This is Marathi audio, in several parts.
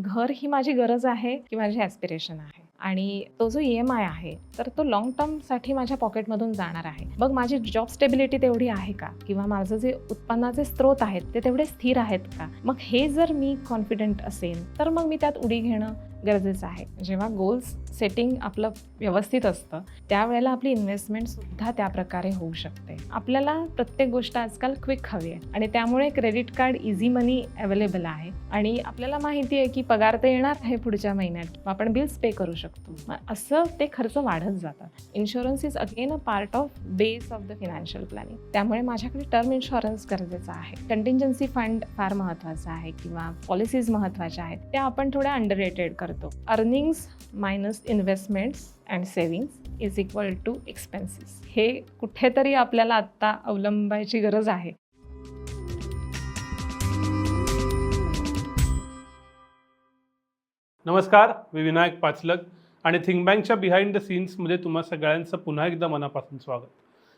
घर ही माझी गरज आहे की माझी ॲस्पिरेशन आहे. आणि तो जो ई एम आय आहे तर तो लॉंग टर्मसाठी माझ्या पॉकेटमधून जाणार आहे. मग माझी जॉब स्टेबिलिटी तेवढी आहे का? किंवा माझं जे उत्पन्नाचे स्रोत आहेत ते तेवढे स्थिर आहेत का? मग हे जर मी कॉन्फिडंट असेल तर मग मी त्यात उडी घेणं गरजेचं आहे. जेव्हा गोल्स सेटिंग आपलं व्यवस्थित असतं त्यावेळेला आपली इन्व्हेस्टमेंटसुद्धा त्या प्रकारे होऊ शकते. आपल्याला प्रत्येक गोष्ट आजकाल क्विक हवी आहे. आणि त्यामुळे credit card easy money available आहे. आणि आपल्याला माहिती आहे की पगार तर येणार आहे पुढच्या महिन्यात मग आपण बिल्स पे करू शकतो. मग असं ते खर्च वाढत जातात. Insurance is again a part of base of the financial planning त्यामुळे माझ्याकडे टर्म इन्शुरन्स गरजेचा आहे. कंटिन्जन्सी फंड फार महत्त्वाचा आहे किंवा पॉलिसीज महत्त्वाच्या आहेत. त्या आपण थोड्या अंडररेटेड करतो. Earnings minus investments and savings is equal to expenses हे कुठेतरी आपल्याला आत्ता अवलंबायची गरज आहे. नमस्कार मी विनायक पाचलक आणि थिंक बँकच्या बिहाइंड द सीन्समध्ये तुम्हा सगळ्यांचं पुन्हा एकदा मनापासून स्वागत.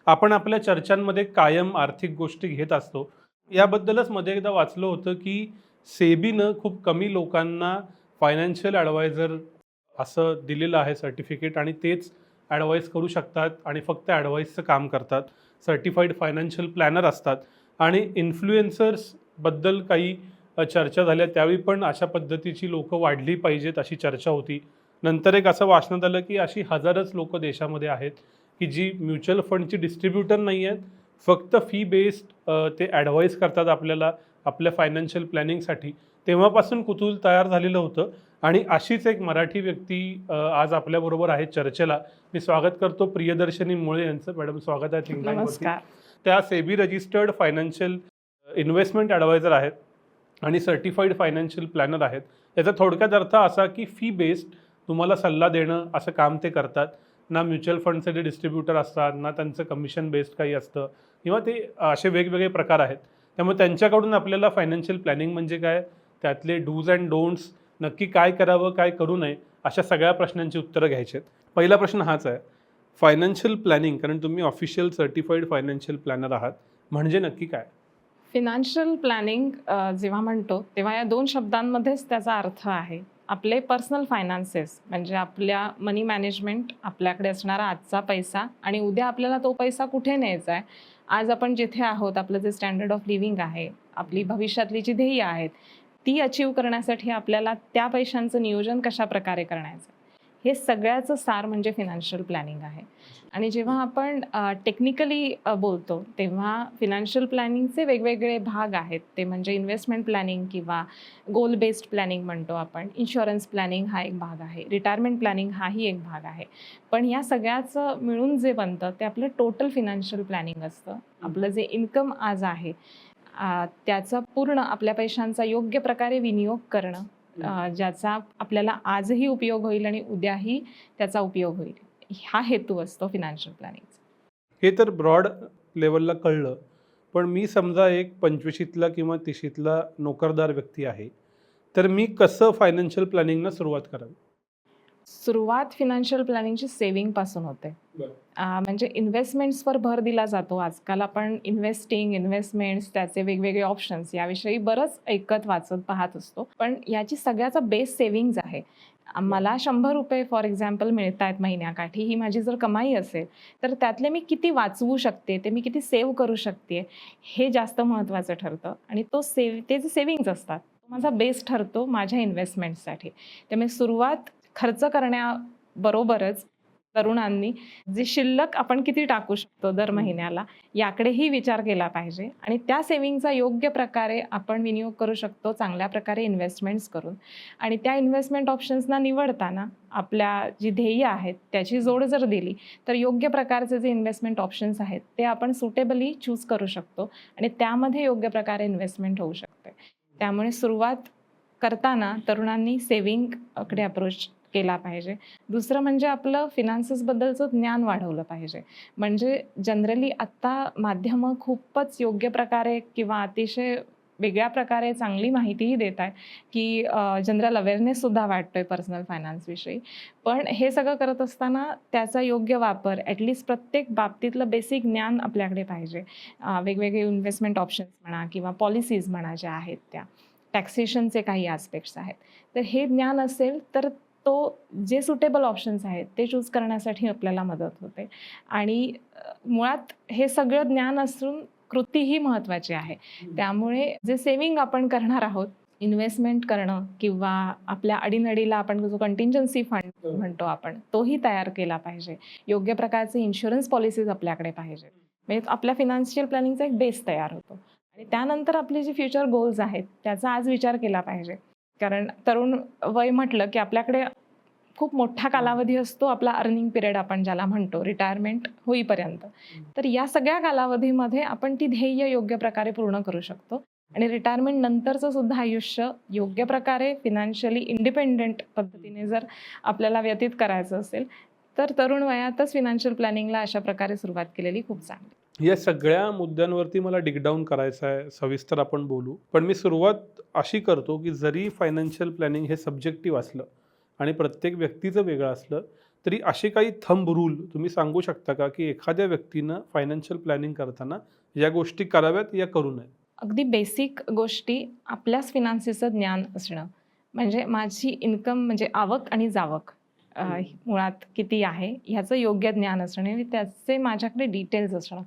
आपण आपल्या चर्चांमध्ये कायम आर्थिक गोष्टी घेत असतो. याबद्दलच मध्ये एकदा वाचलं होतं की सेबीनं खूप कमी लोकांना फायनान्शियल ॲडवायझर असं दिलेलं आहे सर्टिफिकेट आणि तेच ॲडवाईस करू शकतात आणि फक्त ॲडवाईसचं काम करतात. सर्टिफाईड फायनान्शियल प्लॅनर असतात. आणि इन्फ्लुएन्सर्सबद्दल काही चर्चा झाल्या त्यावेळी पण अशा पद्धतीची लोकं वाढली पाहिजेत अशी चर्चा होती. नंतर एक असं वाचण्यात आलं की अशी हजारच लोकं देशामध्ये आहेत की जी म्युच्युअल फंडची डिस्ट्रीब्युटर नाही आहेत फक्त फी बेस्ड ते ॲडवाईस करतात आपल्याला आपल्या फायनान्शियल प्लॅनिंगसाठी तेव्हापासून कुतूल तयार झालेलं होतं आणि अशीच एक मराठी व्यक्ती आज आपल्याबरोबर आहे चर्चेला. मी स्वागत करतो प्रियदर्शनी मुळे यांचं. मॅडम स्वागत आहे थिंक त्या SEBI registered financial investment adviser आहेत. आणि सर्टिफाईड फायनान्शियल प्लॅनर आहेत. याचा थोडक्यात अर्थ असा की फी बेस्ड तुम्हाला सल्ला देणं असं काम ते करतात. ना म्युच्युअल फंडचे जे डिस्ट्रीब्युटर असतात ना त्यांचं कमिशन बेस्ड काही असतं किंवा ते असे वेगवेगळे प्रकार आहेत. त्यामुळे त्यांच्याकडून आपल्याला फायनान्शियल प्लॅनिंग म्हणजे काय? त्यातले डूज अँड डोंट्स नक्की काय करावं काय करू नये अशा सगळ्या प्रश्नांची उत्तरं घ्यायची आहेत. पहिला प्रश्न हाच आहे. फायनान्शियल प्लॅनिंग कारण तुम्ही ऑफिशियल सर्टिफाईड फायनान्शियल प्लॅनर आहात म्हणजे नक्की काय? फिनान्शियल प्लॅनिंग जेव्हा म्हणतो तेव्हा या दोन शब्दांमध्येच त्याचा अर्थ आहे. आपले पर्सनल फायनान्सेस म्हणजे आपल्या मनी मॅनेजमेंट आपल्याकडे असणारा आजचा पैसा आणि उद्या आपल्याला तो पैसा कुठे न्यायचा आहे? आज आपण जिथे आहोत आपलं जे स्टँडर्ड ऑफ लिव्हिंग आहे आपली भविष्यातली जी ध्येय आहेत ती अचीव करण्यासाठी आपल्याला त्या पैशांचं नियोजन कशा प्रकारे करायचं हे सगळ्याचं सार म्हणजे फिनान्शियल प्लॅनिंग आहे. आणि जेव्हा आपण टेक्निकली बोलतो तेव्हा फिनान्शियल प्लॅनिंगचे वेगवेगळे भाग आहेत. ते म्हणजे इन्व्हेस्टमेंट प्लॅनिंग किंवा गोल बेस्ड प्लॅनिंग म्हणतो आपण. इन्शुरन्स प्लॅनिंग हा एक भाग आहे. रिटायरमेंट प्लॅनिंग हाही एक भाग आहे. पण या सगळ्याचं मिळून जे बनतं ते आपलं टोटल फिनान्शियल प्लॅनिंग असतं. आपलं जे इन्कम आज आहे त्याचा पूर्ण आपल्या पैशांचा योग्य प्रकारे विनियोग करणं ज्याचा आपल्याला आजही उपयोग होईल आणि उद्याही त्याचा उपयोग होईल. हा हेतू असतो फिनान्शियल प्लॅनिंगचा हे तर ब्रॉड लेवलला कळलं पण मी समजा एक पंचवीशीतला किंवा तिशीतला नोकरदार व्यक्ती आहे तर मी कसं फायनान्शियल प्लॅनिंगनं सुरुवात करावी? सुरुवात फिनान्शियल प्लॅनिंगची सेव्हिंगपासून होते. म्हणजे इन्व्हेस्टमेंट्सवर भर दिला जातो. आजकाल आपण इन्व्हेस्टिंग इन्व्हेस्टमेंट्स त्याचे वेगवेगळे ऑप्शन्स याविषयी बरंच ऐकत वाचत पाहत असतो. पण याची सगळ्याचा बेस सेव्हिंग्ज आहे. मला शंभर रुपये फॉर एक्झाम्पल मिळत आहेत महिन्याकाठी ही माझी जर कमाई असेल तर त्यातले मी किती वाचवू शकते ते मी किती सेव्ह करू शकते हे जास्त महत्त्वाचं ठरतं. आणि तो सेव ते जे सेव्हिंग्ज असतात तो माझा बेस ठरतो माझ्या इन्व्हेस्टमेंटसाठी त्यामुळे सुरुवात खर्च करण्याबरोबरच तरुणांनी जे शिल्लक आपण किती टाकू शकतो दर महिन्याला याकडेही विचार केला पाहिजे. आणि त्या सेव्हिंगचा योग्य प्रकारे आपण विनियोग करू शकतो चांगल्या प्रकारे इन्व्हेस्टमेंट्स करून. आणि त्या इन्व्हेस्टमेंट ऑप्शन्सना निवडताना आपल्या जी ध्येय आहेत त्याची जोड जर दिली तर योग्य प्रकारचे जे इन्व्हेस्टमेंट ऑप्शन्स आहेत ते आपण सुटेबली चूज करू शकतो. आणि त्यामध्ये योग्य प्रकारे इन्व्हेस्टमेंट होऊ शकते. त्यामुळे सुरुवात करताना तरुणांनी सेव्हिंगकडे अप्रोच केला पाहिजे. दुसरं म्हणजे आपलं फिनान्सेसबद्दलचं ज्ञान वाढवलं पाहिजे. म्हणजे जनरली आत्ता माध्यमं खूपच योग्य प्रकारे किंवा अतिशय वेगळ्या प्रकारे चांगली माहितीही देत आहे की जनरल अवेअरनेससुद्धा वाटतो आहे पर्सनल फायनान्सविषयी पण हे सगळं करत असताना त्याचा योग्य वापर ॲटलिस्ट प्रत्येक बाबतीतलं बेसिक ज्ञान आपल्याकडे पाहिजे. वेगवेगळे इन्व्हेस्टमेंट ऑप्शन्स म्हणा किंवा पॉलिसीज म्हणा ज्या आहेत त्या. टॅक्सेशनचे काही आस्पेक्ट्स आहेत. तर हे ज्ञान असेल तर तो जे सुटेबल ऑप्शन्स आहेत ते चूज करण्यासाठी आपल्याला मदत होते. आणि मुळात हे सगळं ज्ञान असून कृतीही महत्त्वाची आहे. त्यामुळे जे सेविंग आपण करणार आहोत इन्व्हेस्टमेंट करणं किंवा आपल्या अडीनडीला आपण जो कंटिंजन्सी फंड म्हणतो आपण तोही तयार केला पाहिजे. योग्य प्रकारचे इन्शुरन्स पॉलिसीज आपल्याकडे पाहिजे. म्हणजे आपल्या फिनान्शियल प्लॅनिंगचा एक बेस तयार होतो. आणि त्यानंतर आपले जे फ्युचर गोल्स आहेत त्याचा आज विचार केला पाहिजे. कारण तरुण वय म्हटलं की आपल्याकडे खूप मोठा कालावधी असतो आपला अर्निंग पिरियड आपण ज्याला म्हणतो रिटायरमेंट होईपर्यंत. तर या सगळ्या कालावधीमध्ये आपण ती ध्येय योग्य प्रकारे पूर्ण करू शकतो. आणि रिटायरमेंट नंतरचं सुद्धा आयुष्य योग्य प्रकारे फिनान्शियली इंडिपेंडेंट पद्धतीने जर आपल्याला व्यतीत करायचं असेल तर तरुण वयातच फिनान्शियल प्लॅनिंगला अशा प्रकारे सुरुवात केलेली खूप चांगली. या सगळ्या मुद्द्यांवरती मला डिगडाऊन करायचं आहे सविस्तर आपण बोलू. पण मी सुरुवात अशी करतो की जरी फायनान्शियल प्लॅनिंग हे सब्जेक्टिव्ह असलं आणि प्रत्येक व्यक्तीचं वेगळं असलं तरी असे काही थंब रूल तुम्ही सांगू शकता का की एखाद्या व्यक्तीनं फायनान्शियल प्लॅनिंग करताना या गोष्टी कराव्यात या करू नये अगदी बेसिक गोष्टी आपल्याच फिनान्सीचं ज्ञान असणं. म्हणजे माझी इन्कम म्हणजे आवक आणि जावक. मुळात किती आहे ह्याचं योग्य ज्ञान असणं आणि त्याचे माझ्याकडे डिटेल्स असणं.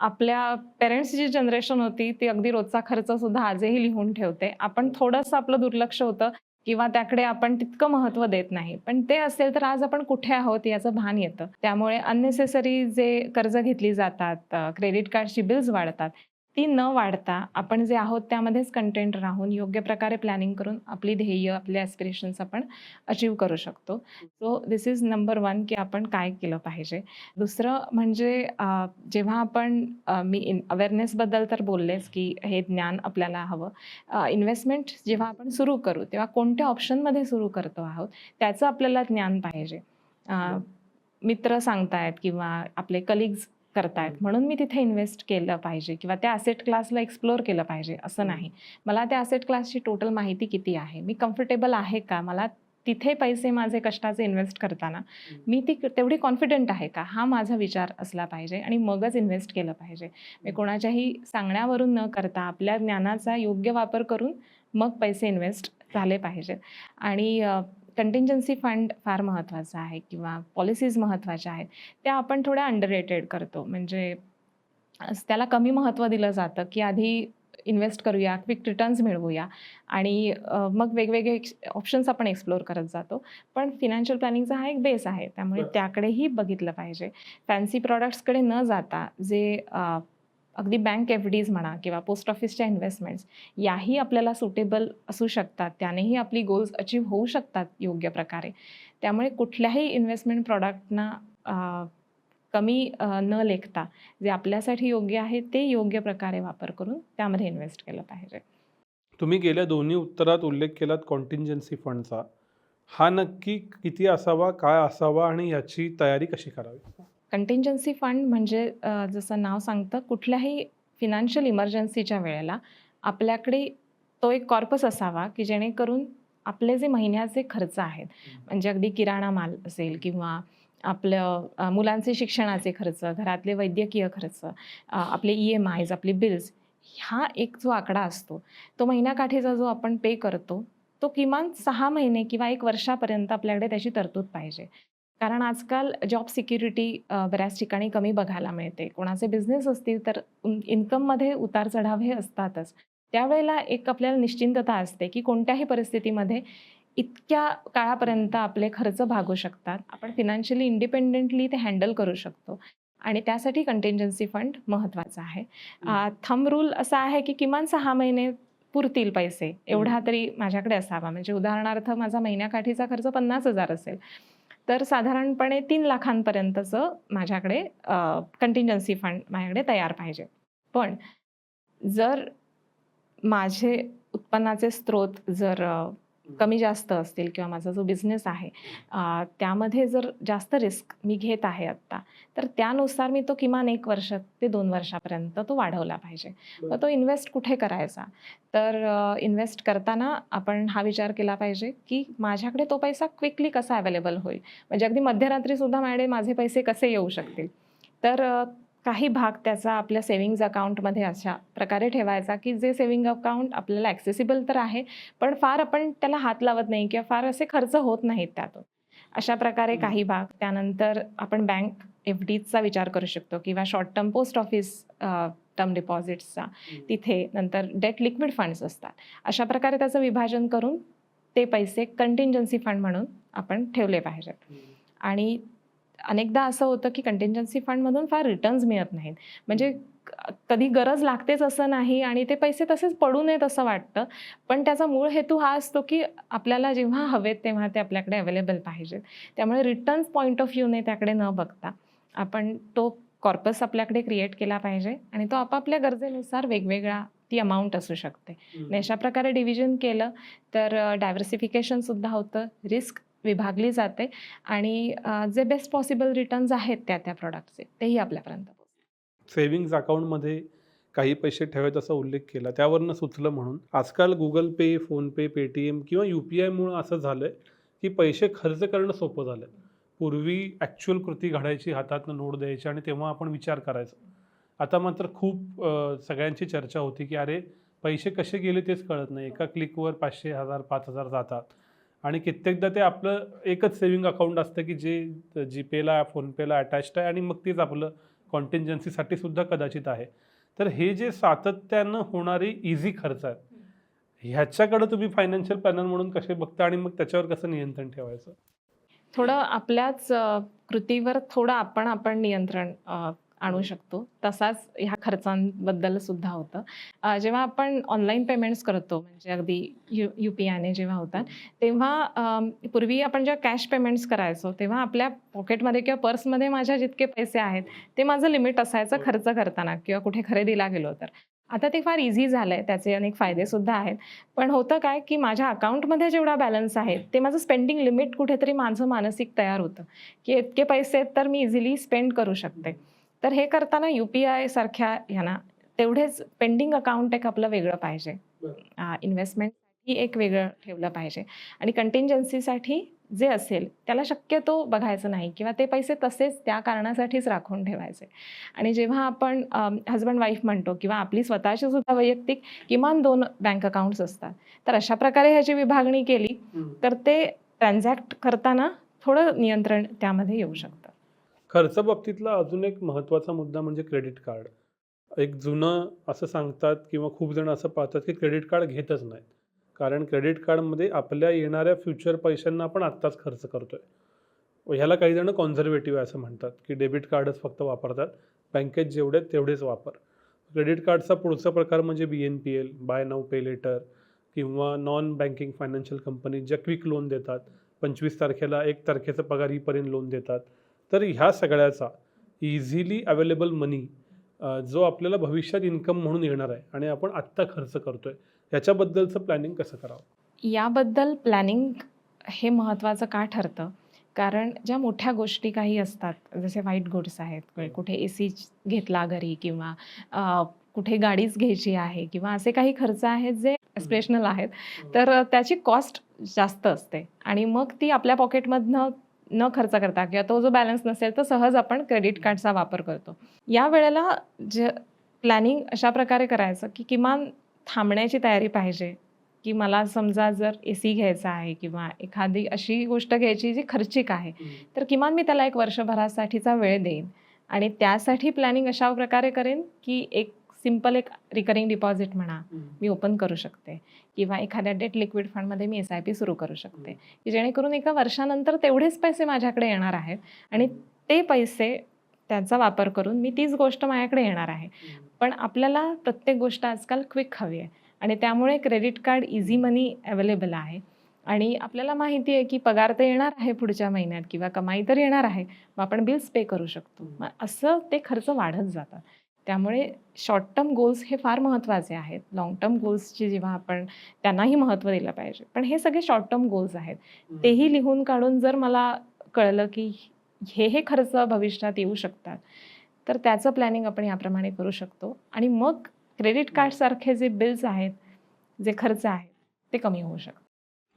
आपल्या पेरेंट्स जी जनरेशन होती ती अगदी रोजचा खर्च सुद्धा आजही लिहून ठेवते. आपण थोडंसं आपलं दुर्लक्ष होतं किंवा त्याकडे आपण तितकं महत्त्व देत नाही. पण ते असेल तर आज आपण कुठे आहोत याचं भान येतं. त्यामुळे अननेसेसरी जे कर्ज घेतली जातात क्रेडिट कार्डची बिल्स वाढतात ती न वाढता आपण जे आहोत त्यामध्येच कंटेंट राहून योग्य प्रकारे प्लॅनिंग करून आपली ध्येय आपले ॲस्पिरेशन्स आपण अचीव करू शकतो. So this is number one की आपण काय केलं पाहिजे. दुसरं म्हणजे जेव्हा आपण मी इन अवेअरनेसबद्दल तर बोललेच की हे ज्ञान आपल्याला हवं. इन्व्हेस्टमेंट जेव्हा आपण सुरू करू तेव्हा कोणत्या ऑप्शनमध्ये सुरू करतो आहोत त्याचं आपल्याला ज्ञान पाहिजे. अ, मित्र सांगतायत किंवा आपले कलिग्ज करतायत. म्हणून मी तिथे इन्व्हेस्ट केलं पाहिजे किंवा त्या ॲसेट क्लासला एक्सप्लोअर केलं पाहिजे असं नाही. मला त्या ॲसेट क्लासची टोटल माहिती किती आहे? मी कम्फर्टेबल आहे का? मला तिथे पैसे माझे कष्टाचे इन्व्हेस्ट करताना मी ती तेवढी कॉन्फिडंट आहे का? हा माझा विचार असला पाहिजे आणि मगच इन्व्हेस्ट केलं पाहिजे. मी कोणाच्याही सांगण्यावरून न करता आपल्या ज्ञानाचा योग्य वापर करून मग पैसे इन्व्हेस्ट झाले पाहिजेत आणि कंटिंजन्सी फंड फार महत्त्वाचा आहे किंवा पॉलिसीज महत्त्वाच्या आहेत त्या आपण थोड्या अंडररेटेड करतो. म्हणजे त्याला कमी महत्त्व दिलं जातं की आधी इन्व्हेस्ट करूया क्विक रिटर्न्स मिळवूया आणि मग वेगवेगळे ऑप्शन्स आपण एक्सप्लोअर करत जातो. पण फिनान्शियल प्लॅनिंगचा हा एक बेस आहे. त्यामुळे. त्याकडेही बघितलं पाहिजे. फॅन्सी प्रॉडक्ट्सकडे न जाता जे अगदी बँक एफ डीज म्हणा किंवा पोस्ट ऑफिसच्या इन्व्हेस्टमेंट्स याही आपल्याला सुटेबल असू शकतात. त्यानेही आपली गोल्स अचीव होऊ शकतात योग्य प्रकारे. त्यामुळे कुठल्याही इन्व्हेस्टमेंट प्रॉडक्टना कमी न लेखता जे आपल्यासाठी योग्य आहे ते योग्य प्रकारे वापर करून त्यामध्ये इन्व्हेस्ट केलं पाहिजे. तुम्ही गेल्या दोन्ही उत्तरात उल्लेख केलात कॉन्टिन्जन्सी फंडचा हा नक्की किती असावा काय असावा आणि याची तयारी कशी करावी? कंटिंजन्सी फंड म्हणजे जसं नाव सांगतं कुठल्याही फिनान्शियल इमर्जन्सीच्या वेळेला आपल्याकडे तो एक कॉर्पस असावा की जेणेकरून आपले जे महिन्याचे खर्च आहेत म्हणजे अगदी किराणा माल असेल किंवा आपलं मुलांचे शिक्षणाचे खर्च घरातले वैद्यकीय खर्च आपले ई एम आयज आपली बिल्स हा एक जो आकडा असतो तो महिन्याकाठीचा जो आपण पे करतो तो किमान सहा महिने किंवा एक वर्षापर्यंत आपल्याकडे त्याची तरतूद पाहिजे. कारण आजकाल जॉब सिक्युरिटी बऱ्याच ठिकाणी कमी बघायला मिळते. कोणाचे बिझनेस असतील तर इन्कममध्ये उतार चढाव हे असतातच. त्यावेळेला एक आपल्याला निश्चिंतता असते की कोणत्याही परिस्थितीमध्ये इतक्या काळापर्यंत आपले खर्च भागू शकतात. आपण फिनान्शियली इंडिपेंडेंटली ते हँडल करू शकतो. आणि त्यासाठी कंटिंजन्सी फंड महत्त्वाचा आहे. थंब रूल असा आहे की किमान सहा महिने पुरतील पैसे. एवढा तरी माझ्याकडे असावा. म्हणजे उदाहरणार्थ माझा महिन्याकाठीचा खर्च पन्नास हजार असेल. तर साधारणपणे तीन लाखांपर्यंतचं माझ्याकडे कंटिन्जन्सी फंड माझ्याकडे तयार पाहिजे. पण जर माझे उत्पन्नाचे स्रोत जर कमी जास्त असतील किंवा माझा जो बिझनेस आहे त्यामध्ये जर जास्त रिस्क मी घेत आहे आत्ता तर त्यानुसार मी तो किमान एक वर्ष ते दोन वर्षापर्यंत तो वाढवला पाहिजे. मग तो इन्व्हेस्ट कुठे करायचा? तर इन्व्हेस्ट करताना आपण हा विचार केला पाहिजे की माझ्याकडे तो पैसा क्विकली कसा अवेलेबल होईल? म्हणजे अगदी मध्यरात्रीसुद्धा माझ्याकडे माझे पैसे कसे येऊ शकतील? तर काही भाग त्याचा आपल्या सेव्हिंग्ज अकाउंटमध्ये अशा प्रकारे ठेवायचा की जे सेव्हिंग अकाउंट आपल्याला ॲक्सेसिबल तर आहे पण फार आपण त्याला हात लावत नाही किंवा फार असे खर्च होत नाहीत त्यातून. अशा प्रकारे. काही भाग त्यानंतर आपण बँक एफ डीचा विचार करू शकतो किंवा short term post office term डिपॉझिट्सचा तिथे नंतर डेट लिक्विड फंड्स असतात. अशा प्रकारे त्याचं विभाजन करून ते पैसे कंटिंजन्सी फंड म्हणून आपण ठेवले पाहिजेत. आणि अनेकदा असं होतं की कंटिंजन्सी फंडमधून फार रिटर्न्स मिळत नाहीत. म्हणजे कधी गरज लागतेच असं नाही आणि ते पैसे तसेच पडू नयेत असं वाटतं. पण त्याचा मूळ हेतू हा असतो की आपल्याला जेव्हा हवेत तेव्हा ते आपल्याकडे अवेलेबल पाहिजेत. त्यामुळे रिटर्न्स पॉईंट ऑफ व्ह्यूने त्याकडे न बघता आपण तो कॉर्पस आपल्याकडे क्रिएट केला पाहिजे आणि तो आपापल्या गरजेनुसार वेगवेगळा ती अमाऊंट असू शकते. आणि अशा प्रकारे डिव्हिजन केलं तर डायव्हर्सिफिकेशनसुद्धा होतं. रिस्क विभागली जाते आणि जे बेस्ट पॉसिबल रिटर्न्स आहेत त्या त्या प्रॉडक्टचे तेही आपल्यापर्यंत सेव्हिंग्ज अकाउंटमध्ये काही पैसे ठेवायचा उल्लेख केला. त्यावरनं सुचलं म्हणून. आजकाल गुगल पे फोनपे पेटीएम किंवा यू पी आयमुळं असं झालं आहे की पैसे खर्च करणं सोपं झालं आहे पूर्वी ॲक्च्युअल कृती घडायची हातातनं नोट द्यायची आणि तेव्हा आपण विचार करायचो. आता मात्र खूप सगळ्यांची चर्चा होती की अरे पैसे कसे गेले तेच कळत नाही. एका क्लिकवर पाचशे हजार पाच हजार जातात. आणि कित्येकदा ते आपलं एकच सेव्हिंग अकाउंट असतं की जे जीपेला फोनपेला अटॅच्ड आहे आणि मग तेच आपलं कॉन्टिन्जन्सीसाठी सुद्धा कदाचित आहे. तर हे जे सातत्यानं होणारे इझी खर्च आहेत ह्याच्याकडे तुम्ही फायनान्शियल प्लॅनर म्हणून कसे बघता आणि मग त्याच्यावर कसं नियंत्रण ठेवायचं? थोडं आपल्याच कृतीवर थोडं आपण आपण नियंत्रण आणू शकतो. तसाच ह्या खर्चांबद्दल सुद्धा होतं. जेव्हा आपण ऑनलाईन पेमेंट्स करतो म्हणजे अगदी यू यू पी आयने जेव्हा होतात तेव्हा पूर्वी आपण जेव्हा कॅश पेमेंट्स करायचो तेव्हा आपल्या पॉकेटमध्ये किंवा पर्समध्ये माझ्या जितके पैसे आहेत ते माझं लिमिट असायचं खर्च करताना किंवा कुठे खरेदीला गेलो तर. आता ते फार इझी झालं आहे त्याचे अनेक फायदे सुद्धा आहेत. पण होतं काय की माझ्या अकाउंटमध्ये जेवढा बॅलन्स आहे ते माझं स्पेंडिंग लिमिट कुठेतरी माझं मानसिक तयार होतं. की इतके पैसे आहेत तर मी इझिली स्पेंड करू शकते. तर हे करताना यू पी आय सारख्या ह्यांना तेवढेच पेंडिंग अकाउंट एक आपलं वेगळं पाहिजे. इन्व्हेस्टमेंटसाठी एक वेगळं ठेवलं पाहिजे. आणि कंटिंजन्सीसाठी जे असेल त्याला शक्यतो बघायचं नाही किंवा ते पैसे तसेच त्या कारणासाठीच राखून ठेवायचे. आणि जेव्हा आपण हजबंड वाईफ म्हणतो किंवा आपली स्वतःची सुद्धा वैयक्तिक किमान दोन बँक अकाउंट्स असतात. तर अशा प्रकारे ह्याची विभागणी केली तर ते ट्रान्झॅक्ट करताना थोडं नियंत्रण त्यामध्ये येऊ शकतं. खर्च बाबतीतला अजून एक महत्त्वाचा मुद्दा म्हणजे क्रेडिट कार्ड. एक जुनं असं सांगतात किंवा खूप जण असं पाहतात की क्रेडिट कार्ड घेतच नाहीत. कारण क्रेडिट कार्डमध्ये आपल्या येणाऱ्या फ्युचर पैशांना आपण आत्ताच खर्च करतो आहे ह्याला काही जण कॉन्झर्वेटिव्ह आहे असं म्हणतात की डेबिट कार्डच फक्त वापरतात. बँकेत जेवढे तेवढेच वापर. क्रेडिट कार्डचा पुढचा प्रकार म्हणजे B N P L buy now pay later किंवा नॉन बँकिंग फायनान्शियल कंपनी ज्या क्विक लोन देतात. पंचवीस तारखेला एक तारखेचं पगार हीपर्यंत लोन देतात. तर ह्या सगळ्याचा इझिली अवेलेबल मनी जो आपल्याला भविष्यात इन्कम म्हणून येणार आहे आणि आपण आत्ता खर्च करतोय याच्याबद्दलचं प्लॅनिंग कसं करावं? याबद्दल प्लॅनिंग हे महत्त्वाचं का ठरतं? कारण ज्या मोठ्या गोष्टी काही असतात जसे वाईट गुड्स आहेत कुठे ए सी घेतला घरी किंवा कुठे गाडीच घ्यायची आहे किंवा असे काही खर्च आहेत जे एस्प्रेशनल आहेत तर त्याची कॉस्ट जास्त असते आणि मग ती आपल्या पॉकेटमधनं न खर्च करता किंवा तो जो बॅलन्स नसेल तर सहज आपण क्रेडिट कार्डचा वापर करतो. या वेळेला जे प्लॅनिंग अशा प्रकारे करायचं की किमान थांबण्याची तयारी पाहिजे. की मला समजा जर ए सी घ्यायचा आहे किंवा एखादी अशी गोष्ट घ्यायची जी खर्चिक आहे तर किमान मी त्याला एक वर्षभरासाठीचा वेळ देईन. आणि त्यासाठी प्लॅनिंग अशा प्रकारे करेन की एक सिंपल एक रिकरिंग डिपॉझिट म्हणा मी ओपन करू शकते. किंवा एखाद्या डेट लिक्विड फंडमध्ये मी एस आय पी सुरू करू शकते. की जेणेकरून एका वर्षानंतर तेवढेच पैसे माझ्याकडे येणार आहेत आणि ते पैसे त्याचा वापर करून मी तीच गोष्ट माझ्याकडे येणार आहे. पण आपल्याला प्रत्येक गोष्ट आजकाल क्विक हवी आहे. आणि त्यामुळे credit card easy money available आहे. आणि आपल्याला माहिती आहे की पगार तर येणार आहे पुढच्या महिन्यात किंवा कमाई तर येणार आहे. मग आपण बिल्स पे करू शकतो. मग असं ते खर्च वाढत जातात. त्यामुळे शॉर्ट टर्म गोल्स हे फार महत्त्वाचे आहेत. लाँग टर्म गोल्सची जेव्हा आपण त्यांनाही महत्त्व दिलं पाहिजे. पण हे सगळे शॉर्ट टर्म गोल्स आहेत. तेही लिहून काढून जर मला कळलं की हे हे खर्च भविष्यात येऊ शकतात तर त्याचं प्लॅनिंग आपण याप्रमाणे करू शकतो. आणि मग क्रेडिट कार्डसारखे जे बिल्स आहेत जे खर्च आहेत ते कमी होऊ शकतात.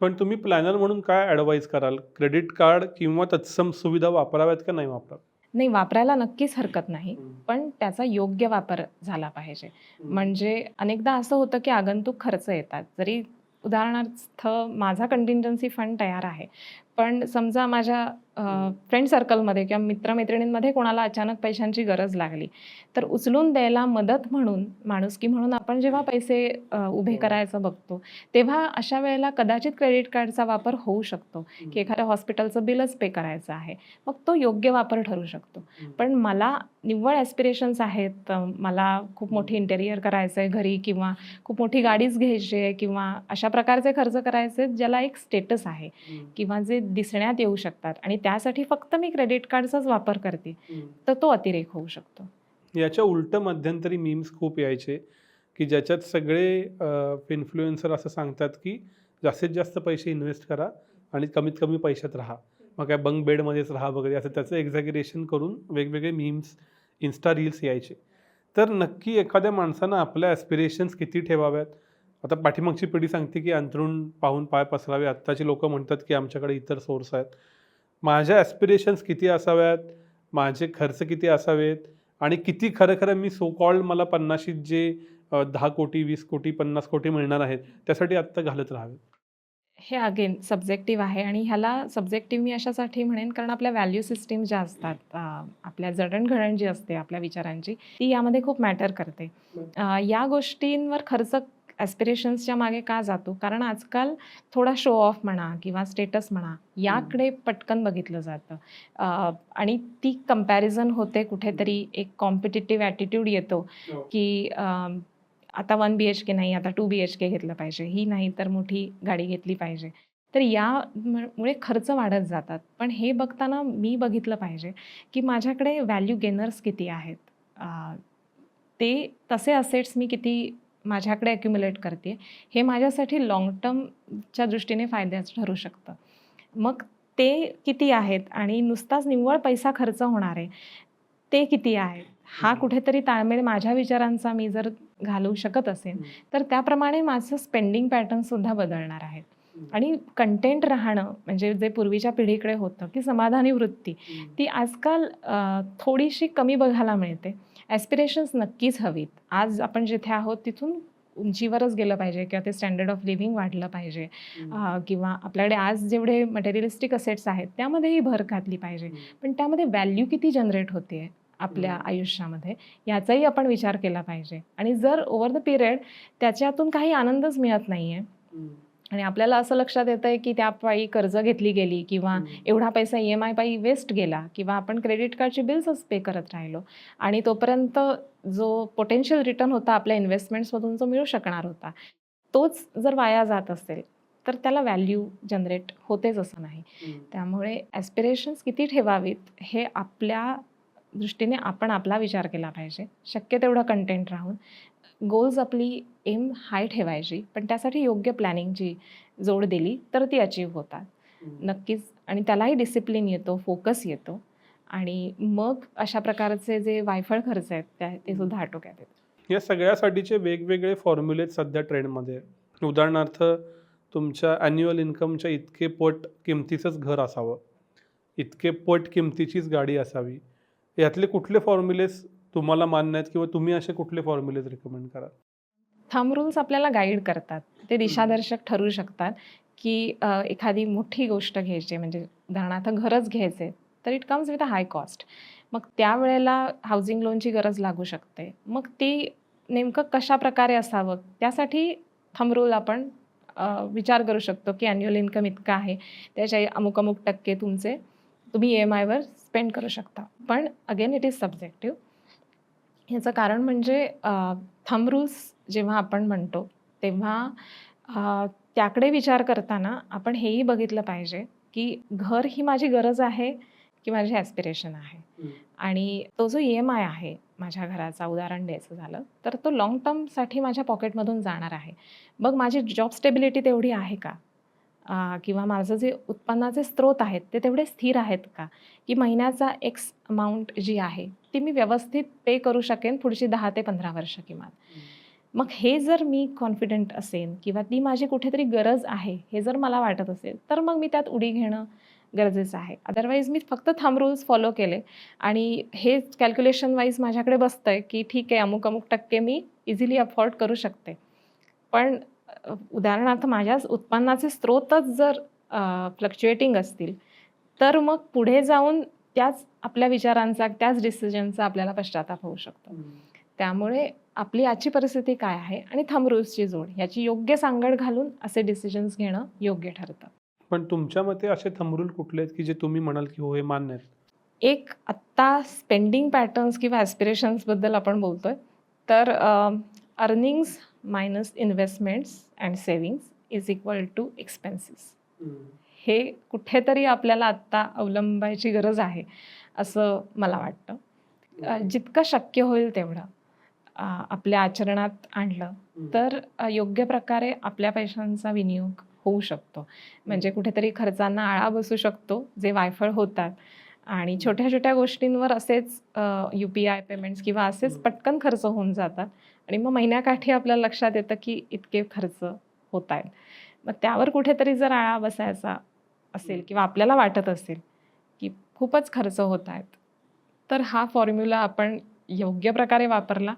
पण तुम्ही प्लॅनर म्हणून काय ॲडवाईज कराल? क्रेडिट कार्ड किंवा तत्सम सुविधा वापराव्यात का नाही वापराव्यात? नाही वापरायला नक्कीच हरकत नाही पण त्याचा योग्य वापर झाला पाहिजे. म्हणजे अनेकदा असं होतं की आगंतुक खर्च येतात. जरी उदाहरणार्थ माझा कंटिन्जन्सी फंड तयार आहे पण समजा माझ्या फ्रेंड सर्कलमध्ये किंवा मित्रमैत्रिणींमध्ये कोणाला अचानक पैशांची गरज लागली तर उचलून द्यायला मदत म्हणून माणुसकी म्हणून आपण जेव्हा पैसे उभे हो. करायचं बघतो तेव्हा अशा वेळेला कदाचित क्रेडिट कार्डचा वापर होऊ शकतो की एखाद्या हॉस्पिटलचं बिलच पे करायचं आहे मग तो योग्य वापर ठरू शकतो. पण मला निव्वळ ॲस्पिरेशन्स आहेत मला खूप मोठी इंटेरियर करायचं आहे घरी किंवा खूप मोठी गाडीच घ्यायची आहे किंवा अशा प्रकारचे खर्च करायचे आहेत, ज्याला एक स्टेटस आहे किंवा जे दिसण्यात येऊ शकतात आणि त्यासाठी फक्त मी क्रेडिट कार्डचाच वापर करते. तर तो अतिरेक होऊ शकतो. याच्या उलट मध्यंतरी मीम्स खूप यायचे की ज्याच्यात सगळे इन्फ्लुएन्सर असं सांगतात की जास्तीत जास्त पैसे इन्व्हेस्ट करा आणि कमीत कमी पैशात राहा. मग काय बंक बेडमध्येच राहा वगैरे असं त्याचं एक्झॅग्युरेशन करून वेगवेगळे मीम्स इन्स्टा रील्स यायचे. तर नक्की एखाद्या माणसानं आपल्या ॲस्पिरेशन्स किती ठेवाव्यात? आता पाठीमागची पिढी सांगते की अंथरूण पाहून पाय पसरावे. आत्ताची लोकं म्हणतात की आमच्याकडे इतर सोर्स आहेत. माझ्या ॲस्पिरेशन्स किती असाव्यात? माझे खर्च किती असावेत? आणि किती खरं खरं मी सो कॉल्ड मला पन्नाशीत जे दहा कोटी वीस कोटी पन्नास कोटी मिळणार आहेत त्यासाठी आत्ता घालत राहावे. हे अगेन सब्जेक्टिव्ह आहे आणि ह्याला सब्जेक्टिव्ह मी अशासाठी म्हणेन कारण आपल्या व्हॅल्यू सिस्टीम ज्या असतात आपल्या जडणघडण जी असते आपल्या विचारांची ती यामध्ये खूप मॅटर करते. या गोष्टींवर खर्च ॲस्पिरेशन्सच्या मागे का जातो? कारण आजकाल थोडा शो ऑफ म्हणा किंवा स्टेटस म्हणा याकडे पटकन बघितलं जातं. आणि ती कंपॅरिझन होते कुठेतरी एक कॉम्पिटिटिव्ह ॲटिट्यूड येतो की अम, आता वन बी एच के नाही आता टू बी एच के घेतलं पाहिजे. ही नाही तर मोठी गाडी घेतली पाहिजे. तर या म- मुळे खर्च वाढत जातात. पण हे बघताना मी बघितलं पाहिजे की माझ्याकडे व्हॅल्यू गेनर्स किती आहेत? ते तसे असेट्स मी किती माझ्याकडे अक्युम्युलेट करते हे माझ्यासाठी लाँग टर्मच्या दृष्टीने फायद्याचं ठरू शकतं. मग ते किती आहेत आणि नुसताच निव्वळ पैसा खर्च होणार आहे ते किती आहेत? हा. कुठेतरी ताळमेळ माझ्या विचारांचा मी जर घालवू शकत असेल तर त्याप्रमाणे माझं स्पेंडिंग पॅटर्नसुद्धा बदलणार आहेत आणि कंटेंट राहणं म्हणजे जे पूर्वीच्या पिढीकडे होतं की समाधानी वृत्ती ती आजकाल थोडीशी कमी बघायला मिळते. ॲस्पिरेशन्स नक्कीच हवीत. आज आपण जिथे आहोत तिथून उंचीवरच गेलं पाहिजे किंवा ते स्टँडर्ड ऑफ लिव्हिंग वाढलं पाहिजे. किंवा आपल्याकडे आज जेवढे मटेरियलिस्टिक असेट्स आहेत त्यामध्येही भर घातली पाहिजे. पण त्यामध्ये व्हॅल्यू किती जनरेट होते आपल्या. आयुष्यामध्ये याचाही आपण विचार केला पाहिजे. आणि जर ओव्हर द पिरियड त्याच्यातून काही आनंदच मिळत नाही आहे आणि आपल्याला असं लक्षात येतं आहे की त्या पायी कर्ज घेतली गेली किंवा एवढा पैसा ई एम आय पायी वेस्ट गेला किंवा आपण क्रेडिट कार्डची बिल्सच पे करत राहिलो आणि तोपर्यंत जो पोटेन्शियल रिटर्न होता आपल्या इन्व्हेस्टमेंट्समधून जो मिळू शकणार होता. तोच जर वाया जात असेल तर त्याला व्हॅल्यू जनरेट होतेच असं नाही. त्यामुळे ॲस्पिरेशन्स किती ठेवावीत हे आपल्या दृष्टीने आपण आपला विचार केला पाहिजे. शक्य तेवढं कंटेंट राहून. गोल्स आपली एम हाय ठेवायची पण त्यासाठी योग्य प्लॅनिंगची जोड दिली तर ती अचीव होतात. नक्कीच आणि त्यालाही डिसिप्लिन येतो फोकस येतो आणि मग अशा प्रकारचे जे वायफळ खर्च आहेत त्या ते सुद्धा आटोक्यात येतात. या सगळ्यासाठीचे वेगवेगळे फॉर्म्युले सध्या ट्रेंडमध्ये. उदाहरणार्थ तुमच्या ॲन्युअल इन्कमच्या इतके पट किमतीचंच घर असावं. इतके पट किमतीचीच गाडी असावी. यातले कुठले फॉर्म्युलेस तुम्हाला मान्य आहेत किंवा तुम्ही असे कुठले फॉर्म्युलेज रिकमेंड कराल? थंब रूल्स आपल्याला गाईड करतात. ते दिशादर्शक ठरू शकतात की एखादी मोठी गोष्ट घ्यायची म्हणजे उदाहरणार्थ घरच घ्यायचे तर it comes with a high cost मग त्यावेळेला हाऊसिंग लोनची गरज लागू शकते. मग ती नेमकं कशा प्रकारे असावं? त्यासाठी थंब रूल आपण विचार करू शकतो की ॲन्युअल इन्कम इतकं आहे. त्याच्या अमुक अमुक टक्के तुमचे तुम्ही ई एम आयवर स्पेंड करू शकता. पण अगेन इट इज सब्जेक्टिव्ह ह्याचं कारण म्हणजे थंब रूल्स जेव्हा आपण म्हणतो तेव्हा त्याकडे विचार करताना आपण हेही बघितलं पाहिजे की घर ही माझी गरज आहे की माझी ॲस्पिरेशन आहे. आणि तो जो ई एम आय आहे माझ्या घराचा उदाहरण द्यायचं झालं तर तो लाँग टर्मसाठी माझ्या पॉकेटमधून जाणार आहे. मग माझी जॉब स्टेबिलिटी तेवढी आहे का? किंवा माझं जे उत्पन्नाचे स्रोत आहेत ते तेवढे स्थिर आहेत का? की महिन्याचा एक्स अमाऊंट जी आहे ती मी व्यवस्थित पे करू शकेन पुढची दहा ते पंधरा वर्ष किमान. मग हे जर मी कॉन्फिडंट असेन किंवा ती माझी कुठेतरी गरज आहे हे जर मला वाटत असेल तर मग मी त्यात उडी घेणं गरजेचं आहे. अदरवाईज मी फक्त थंब रूल्स फॉलो केले आणि हे कॅल्क्युलेशन वाईज माझ्याकडे बसतं आहे की ठीक आहे अमुक अमुक टक्के मी इझिली अफोर्ड करू शकते. पण उदाहरणार्थ माझ्या उत्पन्नाचे स्रोतच जर फ्लक्च्युएटिंग असतील तर मग पुढे जाऊन त्याच आपल्या विचारांचा त्याच डिसिजनचा आपल्याला पश्चाताप होऊ शकतो. त्यामुळे आपली आजची परिस्थिती काय आहे आणि थंब रूल्सची जोड याची योग्य सांगड घालून असे डिसिजन्स घेणं योग्य ठरतं. पण तुमच्या मते असे थंबरूल कुठले आहेत की जे तुम्ही म्हणाल की हो हे मान्य आहेत? एक आत्ता स्पेंडिंग पॅटर्न्स किंवा ॲस्पिरेशन्सबद्दल आपण बोलतोय तर earnings minus investments and savings is equal to expenses हे कुठेतरी आपल्याला आत्ता अवलंबायची गरज आहे असं मला वाटतं. जितकं शक्य होईल तेवढं आपल्या आचरणात आणलं तर अ, योग्य प्रकारे आपल्या पैशांचा विनियोग होऊ शकतो. म्हणजे कुठेतरी खर्चांना आळा बसू शकतो जे वायफळ होतात. आणि छोट्या छोट्या गोष्टींवर असेच यू पी आय पेमेंट्स किंवा असेच. पटकन खर्च होऊन जातात. आणि मग महिन्याकाठी आपल्याला लक्षात येतं की इतके खर्च होत आहेत मग त्यावर कुठेतरी जर आळा बसायचा असेल किंवा आपल्याला वाटत असेल की खूपच खर्च होत आहेत तर हा फॉर्म्युला आपण योग्य प्रकारे वापरला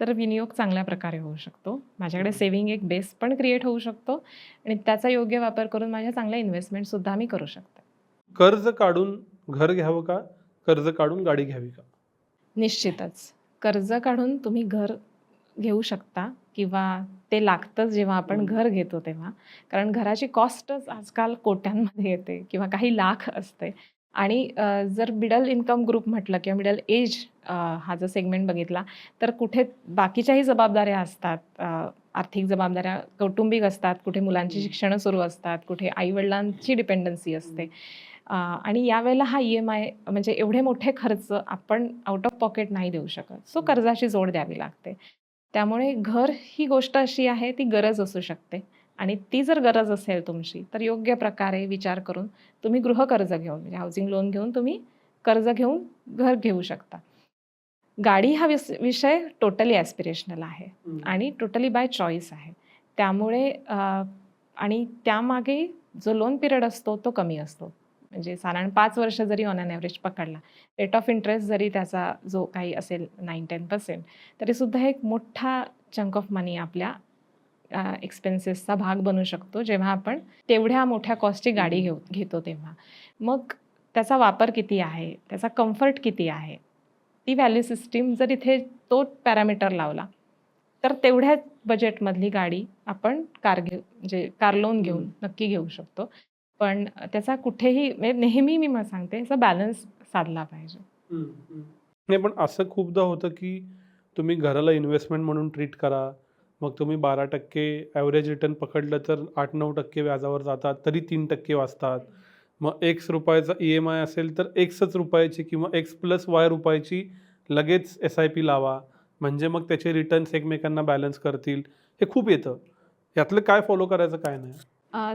तर विनियोग चांगल्या प्रकारे होऊ शकतो. माझ्याकडे. सेव्हिंग एक बेस पण क्रिएट होऊ शकतो आणि त्याचा योग्य वापर करून माझ्या चांगल्या इन्व्हेस्टमेंटसुद्धा मी करू शकते. कर्ज काढून घर घ्यावं का? कर्ज काढून गाडी घ्यावी का? निश्चितच. कर्ज काढून तुम्ही घर घेऊ शकता किंवा ते लागतंच जेव्हा आपण. घर घेतो तेव्हा. कारण घराची कॉस्टच आजकाल कोट्यांमध्ये येते किंवा काही लाख असते. आणि जर मिडल इन्कम ग्रुप म्हटलं किंवा मिडल एज हा जर सेगमेंट बघितला तर कुठे बाकीच्याही जबाबदाऱ्या असतात. आर्थिक जबाबदाऱ्या कौटुंबिक असतात कुठे मुलांची. शिक्षणं सुरू असतात कुठे आईवडिलांची डिपेंडन्सी असते. आणि यावेळेला हा ई एम आय म्हणजे एवढे मोठे खर्च आपण आउट ऑफ पॉकेट नाही देऊ शकत. सो. कर्जाची जोड द्यावी लागते. त्यामुळे घर ही गोष्ट अशी आहे ती गरज असू शकते. आणि ती जर गरज असेल तुमची तर योग्य प्रकारे विचार करून तुम्ही गृहकर्ज घेऊन म्हणजे हाऊसिंग लोन घेऊन तुम्ही कर्ज घेऊन घर घेऊ शकता. गाडी हा विस विषय टोटली ॲस्पिरेशनल आहे आणि टोटली बाय चॉईस आहे. त्यामुळे आणि त्यामागे जो लोन पिरियड असतो तो कमी असतो. म्हणजे साधारण पाच वर्ष जरी ऑन अन ॲव्हरेज पकडला रेट ऑफ इंटरेस्ट जरी त्याचा जो काही असेल नाईन टेन पर्सेंट तरीसुद्धा एक मोठा चंक ऑफ मनी आपल्या एक्सपेन्सेसचा भाग बनू शकतो. जेव्हा आपण तेवढ्या मोठ्या कॉस्टची गाडी घेऊ घेतो तेव्हा. मग त्याचा वापर किती आहे? त्याचा कम्फर्ट किती आहे? ती व्हॅल्यू सिस्टीम जर इथे तो पॅरामीटर लावला तर तेवढ्याच बजेटमधली गाडी आपण कार घेऊ म्हणजे कार लोन घेऊन. नक्की घेऊ शकतो. पण त्याचा कुठेही म्हणजे नेहमी मी सांगते असा बॅलन्स साधला पाहिजे. नाही पण असं खूपदा होतं की तुम्ही घराला इन्व्हेस्टमेंट म्हणून ट्रीट करा मग तुम्ही बारा टक्के ॲव्हरेज रिटर्न पकडलं तर आठ नऊ टक्के व्याजावर जातात तरी तीन टक्के वाचतात. मग एक्स रुपयाचा ई एम आय असेल तर एक्सच रुपयाची किंवा एक्स प्लस वाय रुपयाची लगेच एस आय पी लावा. म्हणजे मग त्याचे रिटर्न्स एकमेकांना बॅलन्स करतील. हे खूप येतं. यातलं काय फॉलो करायचं काय नाही.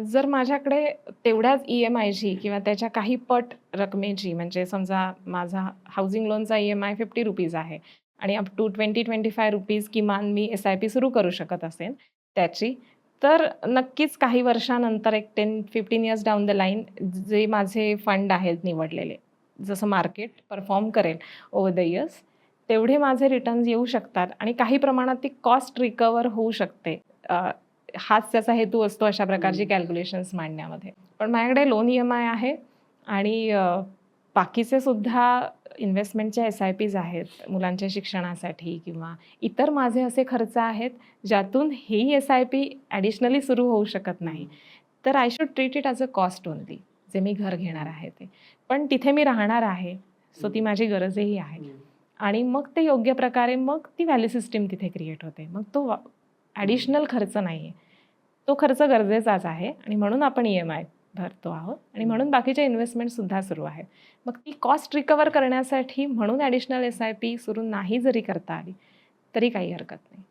जर माझ्याकडे तेवढ्याच ई एम आयची किंवा त्याच्या काही पट रकमेची म्हणजे समजा माझा हाऊसिंग लोनचा E M I fifty rupees आहे आणि up to twenty twenty five rupees किमान मी एस आय पी सुरू करू शकत असेल त्याची तर नक्कीच काही वर्षानंतर एक ten fifteen years down the line जे माझे फंड आहेत निवडलेले जसं मार्केट परफॉर्म करेल ओव्हर द इयर्स तेवढे माझे रिटर्न्स येऊ शकतात आणि काही प्रमाणात ती कॉस्ट रिकवर होऊ शकते. हाच त्याचा हेतू असतो अशा प्रकारची. कॅल्क्युलेशन्स मांडण्यामध्ये. पण माझ्याकडे लोन ई एम आय आहे आणि बाकीचे सुद्धा इन्व्हेस्टमेंटच्या एस आय पीज आहेत मुलांच्या शिक्षणासाठी किंवा इतर माझे असे खर्च आहेत ज्यातून ही एस आय पी ॲडिशनली सुरू होऊ शकत नाही. तर I should treat it as a cost only जे मी घर घेणार आहे ते. पण तिथे मी राहणार आहे सो ती माझी गरजही आहे. आणि मग ते योग्य प्रकारे मग ती व्हॅल्यू सिस्टीम तिथे क्रिएट होते. मग तो ॲडिशनल खर्च नाही आहे तो खर्च गरजेचाच आहे आणि म्हणून आपण ई एम आय भरतो आहोत आणि म्हणून बाकीच्या इन्व्हेस्टमेंटसुद्धा सुरू आहेत. मग ती कॉस्ट रिकवर करण्यासाठी म्हणून ॲडिशनल एस आय पी सुरू नाही जरी करता आली तरी काही हरकत नाही.